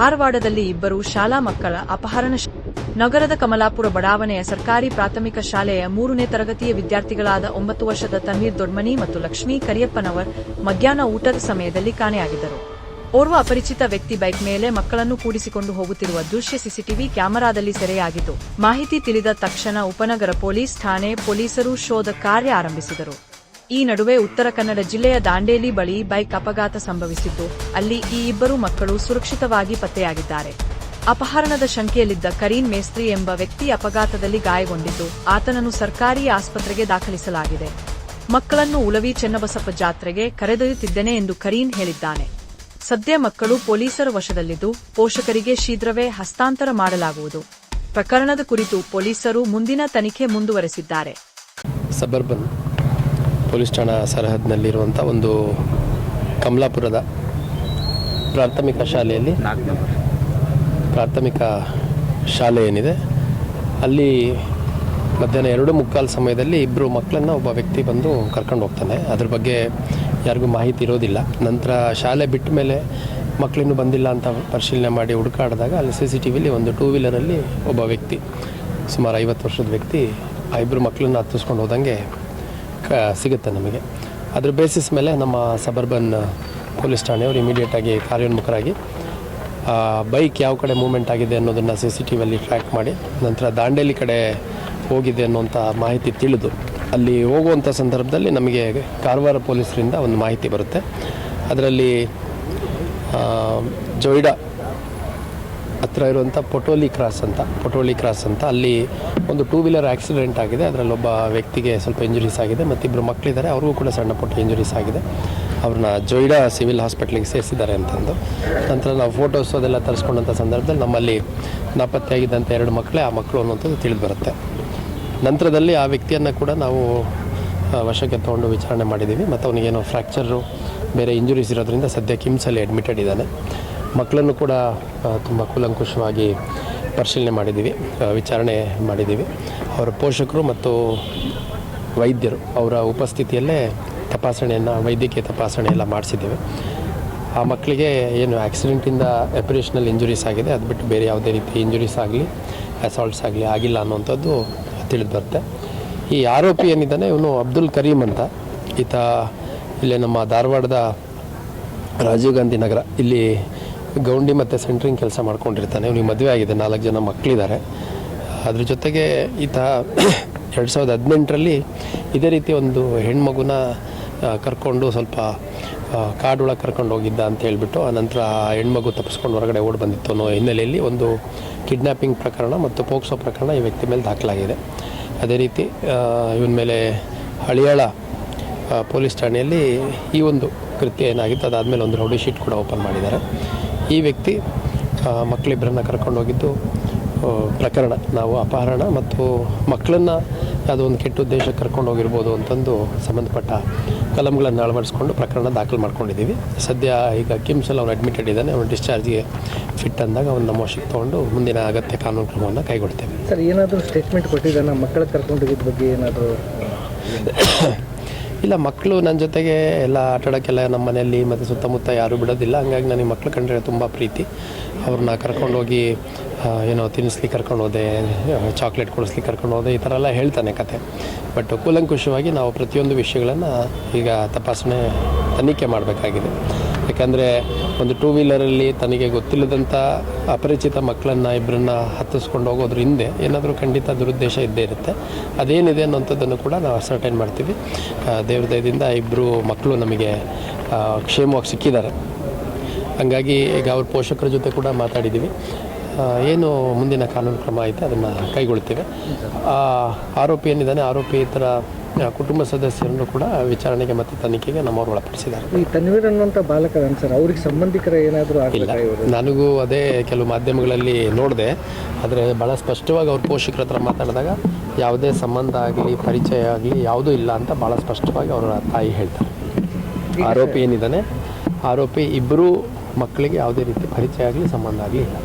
ಧಾರವಾಡದಲ್ಲಿ ಇಬ್ಬರು ಶಾಲಾ ಮಕ್ಕಳ ಅಪಹರಣ ನಗರದ ಕಮಲಾಪುರ ಬಡಾವಣೆಯ ಸರ್ಕಾರಿ ಪ್ರಾಥಮಿಕ ಶಾಲೆಯ ಮೂರನೇ ತರಗತಿಯ ವಿದ್ಯಾರ್ಥಿಗಳಾದ ಒಂಬತ್ತು ವರ್ಷದ ತನ್ವೀರ್ ದೊಡ್ಮನಿ ಮತ್ತು ಲಕ್ಷ್ಮೀ ಕರಿಯಪ್ಪನವರ್ ಮಧ್ಯಾಹ್ನ ಊಟದ ಸಮಯದಲ್ಲಿ ಕಾಣೆಯಾಗಿದ್ದರು. ಓರ್ವ ಅಪರಿಚಿತ ವ್ಯಕ್ತಿ ಬೈಕ್ ಮೇಲೆ ಮಕ್ಕಳನ್ನು ಕೂಡಿಸಿಕೊಂಡು ಹೋಗುತ್ತಿರುವ ದೃಶ್ಯ ಸಿಸಿಟಿವಿ ಕ್ಯಾಮೆರಾದಲ್ಲಿ ಸೆರೆಯಾಗಿತ್ತು. ಮಾಹಿತಿ ತಿಳಿದ ತಕ್ಷಣ ಉಪನಗರ ಪೊಲೀಸ್, ಠಾಣೆ ಪೊಲೀಸರು ಶೋಧ ಕಾರ್ಯ ಆರಂಭಿಸಿದರು. ಈ ನಡುವೆ ಉತ್ತರ ಕನ್ನಡ ಜಿಲ್ಲೆಯ ದಾಂಡೇಲಿ ಬಳಿ ಬೈಕ್ ಅಪಘಾತ ಸಂಭವಿಸಿದ್ದು, ಅಲ್ಲಿ ಈ ಇಬ್ಬರು ಮಕ್ಕಳು ಸುರಕ್ಷಿತವಾಗಿ ಪತ್ತೆಯಾಗಿದ್ದಾರೆ. ಅಪಹರಣದ ಶಂಕೆಯಲ್ಲಿದ್ದ ಕರೀನ್ ಮೇಸ್ತ್ರಿ ಎಂಬ ವ್ಯಕ್ತಿ ಅಪಘಾತದಲ್ಲಿ ಗಾಯಗೊಂಡಿದ್ದು, ಆತನನ್ನು ಸರ್ಕಾರಿ ಆಸ್ಪತ್ರೆಗೆ ದಾಖಲಿಸಲಾಗಿದೆ. ಮಕ್ಕಳನ್ನು ಉಳವಿ ಚೆನ್ನಬಸಪ್ಪ ಜಾತ್ರೆಗೆ ಕರೆದೊಯ್ಯುತ್ತಿದ್ದೇನೆ ಎಂದು ಕರೀನ್ ಹೇಳಿದ್ದಾನೆ. ಸದ್ಯ ಮಕ್ಕಳು ಪೊಲೀಸರ ವಶದಲ್ಲಿದ್ದು, ಪೋಷಕರಿಗೆ ಶೀಘ್ರವೇ ಹಸ್ತಾಂತರ ಮಾಡಲಾಗುವುದು. ಪ್ರಕರಣದ ಕುರಿತು ಪೊಲೀಸರು ಮುಂದಿನ ತನಿಖೆ ಮುಂದುವರೆಸಿದ್ದಾರೆ. ಪೊಲೀಸ್ ಠಾಣಾ ಸರಹದ್ನಲ್ಲಿರುವಂಥ ಒಂದು ಕಮಲಾಪುರದ ಪ್ರಾಥಮಿಕ ಶಾಲೆಯಲ್ಲಿ ಪ್ರಾಥಮಿಕ ಶಾಲೆ ಏನಿದೆ. ಅಲ್ಲಿ ಮಧ್ಯಾಹ್ನ ಎರಡು ಮುಕ್ಕಾಲು ಸಮಯದಲ್ಲಿ ಇಬ್ಬರು ಮಕ್ಕಳನ್ನು ಒಬ್ಬ ವ್ಯಕ್ತಿ ಬಂದು ಕರ್ಕೊಂಡು ಹೋಗ್ತಾನೆ. ಅದ್ರ ಬಗ್ಗೆ ಯಾರಿಗೂ ಮಾಹಿತಿ ಇರೋದಿಲ್ಲ. ನಂತರ ಶಾಲೆ ಬಿಟ್ಟ ಮೇಲೆ ಮಕ್ಕಳಿನ್ನೂ ಬಂದಿಲ್ಲ ಅಂತ ಪರಿಶೀಲನೆ ಮಾಡಿ ಹುಡುಕಾಡಿದಾಗ ಅಲ್ಲಿ ಸಿ ಸಿ ಟಿ ವಿಲಿ ಒಂದು ಟೂ ವೀಲರಲ್ಲಿ ಒಬ್ಬ ವ್ಯಕ್ತಿ, ಸುಮಾರು ಐವತ್ತು ವರ್ಷದ ವ್ಯಕ್ತಿ ಆ ಇಬ್ಬರು ಮಕ್ಕಳನ್ನ ಹತ್ತಿಸ್ಕೊಂಡು ಹೋದಂಗೆ ಸಿಗುತ್ತೆ ನಮಗೆ. ಅದ್ರ ಬೇಸಿಸ್ ಮೇಲೆ ನಮ್ಮ ಸಬರ್ಬನ್ ಪೊಲೀಸ್ ಠಾಣೆಯವರು ಇಮಿಡಿಯೇಟಾಗಿ ಕಾರ್ಯೋನ್ಮುಖರಾಗಿ ಬೈಕ್ ಯಾವ ಕಡೆ ಮೂವ್ಮೆಂಟ್ ಆಗಿದೆ ಅನ್ನೋದನ್ನು ಸಿ ಸಿ ಟಿ ವಿಯಲ್ಲಿ ಟ್ರ್ಯಾಕ್ ಮಾಡಿ, ನಂತರ ದಾಂಡೇಲಿ ಕಡೆ ಹೋಗಿದೆ ಅನ್ನುವಂಥ ಮಾಹಿತಿ ತಿಳಿದು, ಅಲ್ಲಿ ಹೋಗುವಂಥ ಸಂದರ್ಭದಲ್ಲಿ ನಮಗೆ ಕಾರವಾರ ಪೊಲೀಸರಿಂದ ಒಂದು ಮಾಹಿತಿ ಬರುತ್ತೆ. ಅದರಲ್ಲಿ ಜೊಯ್ಡಾ ಹತ್ರ ಇರುವಂಥ ಪೊಟೋಲಿ ಕ್ರಾಸ್ ಅಂತ, ಪೊಟೋಲಿ ಕ್ರಾಸ್ ಅಂತ ಅಲ್ಲಿ ಒಂದು ಟೂ ವೀಲರ್ ಆಕ್ಸಿಡೆಂಟ್ ಆಗಿದೆ. ಅದರಲ್ಲಿ ಒಬ್ಬ ವ್ಯಕ್ತಿಗೆ ಸ್ವಲ್ಪ ಇಂಜುರೀಸ್ ಆಗಿದೆ. ಮತ್ತಿಬ್ಬರು ಮಕ್ಕಳಿದ್ದಾರೆ ಅವ್ರಿಗೂ ಕೂಡ ಸಣ್ಣ ಪುಟ್ಟ ಇಂಜುರೀಸ್ ಆಗಿದೆ. ಅವ್ರನ್ನ ಜೊಯ್ಡಾ ಸಿವಿಲ್ ಹಾಸ್ಪಿಟ್ಲಿಗೆ ಸೇರಿಸಿದ್ದಾರೆ ಅಂತಂದು. ನಂತರ ನಾವು ಫೋಟೋಸ್ ಅದೆಲ್ಲ ತರಿಸ್ಕೊಂಡಂಥ ಸಂದರ್ಭದಲ್ಲಿ ನಮ್ಮಲ್ಲಿ ನಾಪತ್ತೆಯಾಗಿದ್ದಂಥ ಎರಡು ಮಕ್ಕಳೇ ಆ ಮಕ್ಕಳು ಅನ್ನೋಂಥದ್ದು ತಿಳಿದು ಬರುತ್ತೆ. ನಂತರದಲ್ಲಿ ಆ ವ್ಯಕ್ತಿಯನ್ನು ಕೂಡ ನಾವು ವಶಕ್ಕೆ ತಗೊಂಡು ವಿಚಾರಣೆ ಮಾಡಿದ್ದೀವಿ. ಮತ್ತು ಅವನಿಗೇನೋ ಫ್ರ್ಯಾಕ್ಚರು ಬೇರೆ ಇಂಜುರೀಸ್ ಇರೋದ್ರಿಂದ ಸದ್ಯ ಕಿಮ್ಸಲ್ಲಿ ಅಡ್ಮಿಟೆಡ್ ಇದ್ದಾನೆ. ಮಕ್ಕಳನ್ನು ಕೂಡ ತುಂಬ ಕೂಲಂಕುಷವಾಗಿ ಪರಿಶೀಲನೆ ಮಾಡಿದ್ದೀವಿ ವಿಚಾರಣೆ ಮಾಡಿದ್ದೀವಿ. ಅವರ ಪೋಷಕರು ಮತ್ತು ವೈದ್ಯರು ಅವರ ಉಪಸ್ಥಿತಿಯಲ್ಲೇ ತಪಾಸಣೆಯನ್ನು, ವೈದ್ಯಕೀಯ ತಪಾಸಣೆ ಎಲ್ಲ ಮಾಡಿಸಿದ್ದೇವೆ. ಆ ಮಕ್ಕಳಿಗೆ ಏನು ಆ್ಯಕ್ಸಿಡೆಂಟಿಂದ ಎಪರೇಷನಲ್ ಇಂಜುರೀಸ್ ಆಗಿದೆ, ಅದು ಬಿಟ್ಟು ಬೇರೆ ಯಾವುದೇ ರೀತಿ ಇಂಜುರೀಸ್ ಆಗಲಿ ಅಸಾಲ್ಟ್ಸ್ ಆಗಲಿ ಆಗಿಲ್ಲ ಅನ್ನುವಂಥದ್ದು ತಿಳಿದು ಬರುತ್ತೆ. ಈ ಆರೋಪಿ ಏನಿದ್ದಾನೆ, ಇವನು ಅಬ್ದುಲ್ ಕರೀಮ್ ಅಂತ. ಈತ ಇಲ್ಲೇ ನಮ್ಮ ಧಾರವಾಡದ ರಾಜೀವ್ ಗಾಂಧಿ ನಗರ, ಇಲ್ಲಿ ಗೌಂಡಿ ಮತ್ತು ಸೆಂಟ್ರಿಂಗ್ ಕೆಲಸ ಮಾಡ್ಕೊಂಡಿರ್ತಾನೆ. ಇವನಿಗೆ ಮದುವೆ ಆಗಿದೆ, ನಾಲ್ಕು ಜನ ಮಕ್ಕಳಿದ್ದಾರೆ ಅದ್ರ ಜೊತೆಗೆ ಈತ ಎರಡು ಸಾವಿರದ ಹದಿನೆಂಟರಲ್ಲಿ ಇದೇ ರೀತಿ ಒಂದು ಹೆಣ್ಮಗುನ ಕರ್ಕೊಂಡು ಸ್ವಲ್ಪ ಕಾಡು ಕಾಡೊಳಗೆ ಕರ್ಕೊಂಡು ಹೋಗಿದ್ದ ಅಂತ ಹೇಳ್ಬಿಟ್ಟು, ಆನಂತರ ಆ ಹೆಣ್ಮಗು ತಪ್ಪಿಸ್ಕೊಂಡು ಹೊರಗಡೆ ಓಡಿ ಬಂದಿತ್ತು ಅನ್ನೋ ಹಿನ್ನೆಲೆಯಲ್ಲಿ ಒಂದು ಕಿಡ್ನ್ಯಾಪಿಂಗ್ ಪ್ರಕರಣ ಮತ್ತು ಪೋಕ್ಸೋ ಪ್ರಕರಣ ಈ ವ್ಯಕ್ತಿ ಮೇಲೆ ದಾಖಲಾಗಿದೆ. ಅದೇ ರೀತಿ ಇವನ ಮೇಲೆ ಹಳಿಯಾಳ ಪೊಲೀಸ್ ಠಾಣೆಯಲ್ಲಿ ಈ ಒಂದು ಕೃತ್ಯ ಏನಾಗಿತ್ತು, ಅದಾದಮೇಲೆ ಒಂದು ರೌಡಿ ಶೀಟ್ ಕೂಡ ಓಪನ್ ಮಾಡಿದ್ದಾರೆ. ಈ ವ್ಯಕ್ತಿ ಮಕ್ಕಳಿಬ್ಬರನ್ನ ಕರ್ಕೊಂಡು ಹೋಗಿದ್ದು ಪ್ರಕರಣ. ನಾವು ಅಪಹರಣ ಮತ್ತು ಮಕ್ಕಳನ್ನು ಯಾವುದೋ ಒಂದು ಕೆಟ್ಟ ಉದ್ದೇಶಕ್ಕೆ ಕರ್ಕೊಂಡು ಹೋಗಿರ್ಬೋದು ಅಂತಂದು ಸಂಬಂಧಪಟ್ಟ ಕಲಂಗಳನ್ನು ಅಳವಡಿಸ್ಕೊಂಡು ಪ್ರಕರಣ ದಾಖಲು ಮಾಡ್ಕೊಂಡಿದ್ದೀವಿ. ಸದ್ಯ ಈಗ ಕಿಮ್ಸಲ್ಲಿ ಅವನು ಅಡ್ಮಿಟೆಡ್ ಇದ್ದಾನೆ. ಅವನು ಡಿಸ್ಚಾರ್ಜ್ಗೆ ಫಿಟ್ ಅಂದಾಗ ಅವನು ನಮ್ಮ ವಶಕ್ಕೆ ತೊಗೊಂಡು ಮುಂದಿನ ಅಗತ್ಯ ಕಾನೂನು ಕ್ರಮವನ್ನು ಕೈಗೊಳ್ತೇವೆ. ಸರ್ ಏನಾದರೂ ಸ್ಟೇಟ್ಮೆಂಟ್ ಕೊಟ್ಟಿದ್ದಾನೆ? ಮಕ್ಕಳ ಕರ್ಕೊಂಡು ಹೋಗಿದ್ದ ಬಗ್ಗೆ ಏನಾದರೂ? ಇಲ್ಲ ಮಕ್ಕಳು ನನ್ನ ಜೊತೆಗೆ ಎಲ್ಲ ಆಟಾಡೋಕ್ಕೆಲ್ಲ ನಮ್ಮ ಮನೆಯಲ್ಲಿ ಮತ್ತು ಸುತ್ತಮುತ್ತ ಯಾರೂ ಬಿಡೋದಿಲ್ಲ. ಹಂಗಾಗಿ ನನಗೆ ಮಕ್ಕಳು ಕಂಡ್ರೆ ತುಂಬ ಪ್ರೀತಿ. ಅವ್ರನ್ನ ಕರ್ಕೊಂಡೋಗಿ ಏನೋ ತಿನ್ನಿಸ್ಲಿಕ್ಕೆ ಕರ್ಕೊಂಡು ಹೋದೆ ಚಾಕ್ಲೇಟ್ ಕೊಡಿಸ್ಲಿಕ್ಕೆ ಕರ್ಕೊಂಡು ಹೋದೆ ಈ ಥರ ಎಲ್ಲ ಹೇಳ್ತಾನೆ ಕತೆ. ಬಟ್ ಕೂಲಂಕುಷವಾಗಿ ನಾವು ಪ್ರತಿಯೊಂದು ವಿಷಯಗಳನ್ನು ಈಗ ತಪಾಸಣೆ, ತನಿಖೆ ಮಾಡಬೇಕಾಗಿದೆ. ಯಾಕಂದರೆ ಒಂದು ಟೂ ವೀಲರಲ್ಲಿ ತನಗೆ ಗೊತ್ತಿಲ್ಲದಂಥ ಅಪರಿಚಿತ ಮಕ್ಕಳನ್ನು ಇಬ್ಬರನ್ನ ಹತ್ತಿಸ್ಕೊಂಡು ಹೋಗೋದ್ರ ಹಿಂದೆ ಏನಾದರೂ ಖಂಡಿತ ದುರುದ್ದೇಶ ಇದ್ದೇ ಇರುತ್ತೆ. ಅದೇನಿದೆ ಅನ್ನೋಂಥದ್ದನ್ನು ಕೂಡ ನಾವು ಅಸರ್ಟೈನ್ ಮಾಡ್ತೀವಿ. ದೇವ್ರ ದಯದಿಂದ ಇಬ್ಬರು ಮಕ್ಕಳು ನಮಗೆ ಕ್ಷೇಮವಾಗಿ ಸಿಕ್ಕಿದ್ದಾರೆ. ಹಂಗಾಗಿ ಈಗ ಅವ್ರ ಪೋಷಕರ ಜೊತೆ ಕೂಡ ಮಾತಾಡಿದ್ದೀವಿ. ಏನು ಮುಂದಿನ ಕಾನೂನು ಕ್ರಮ ಐತೆ ಅದನ್ನು ಕೈಗೊಳ್ತೇವೆ. ಆರೋಪಿ ಏನಿದ್ದಾನೆ ಆರೋಪಿ ಇತರ ಕುಟುಂಬ ಸದಸ್ಯರನ್ನು ಕೂಡ ವಿಚಾರಣೆಗೆ ಮತ್ತು ತನಿಖೆಗೆ ನಮ್ಮವ್ರು ಒಳಪಡಿಸಿದ್ದಾರೆ. ಈ ತನ್ವೀರ್ ಅನ್ನುವಂಥ ಬಾಲಕ ಅದಾನ ಸರ್ ಅವ್ರಿಗೆ ಸಂಬಂಧಿಕರ ಏನಾದರೂ ಆಗಿಲ್ಲ ನನಗೂ ಅದೇ ಕೆಲವು ಮಾಧ್ಯಮಗಳಲ್ಲಿ ನೋಡಿದೆ. ಆದರೆ ಭಾಳ ಸ್ಪಷ್ಟವಾಗಿ ಅವ್ರ ಪೋಷಕರ ಹತ್ರ ಮಾತಾಡಿದಾಗ ಯಾವುದೇ ಸಂಬಂಧ ಆಗಲಿ ಪರಿಚಯ ಆಗಲಿ ಯಾವುದೂ ಇಲ್ಲ ಅಂತ ಭಾಳ ಸ್ಪಷ್ಟವಾಗಿ ಅವರ ತಾಯಿ ಹೇಳ್ತಾರೆ. ಆರೋಪಿ ಏನಿದ್ದಾನೆ ಆರೋಪಿ ಇಬ್ಬರೂ ಮಕ್ಕಳಿಗೆ ಯಾವುದೇ ರೀತಿ ಪರಿಚಯ ಆಗಲಿ ಸಂಬಂಧ ಆಗಲಿ ಇಲ್ಲ.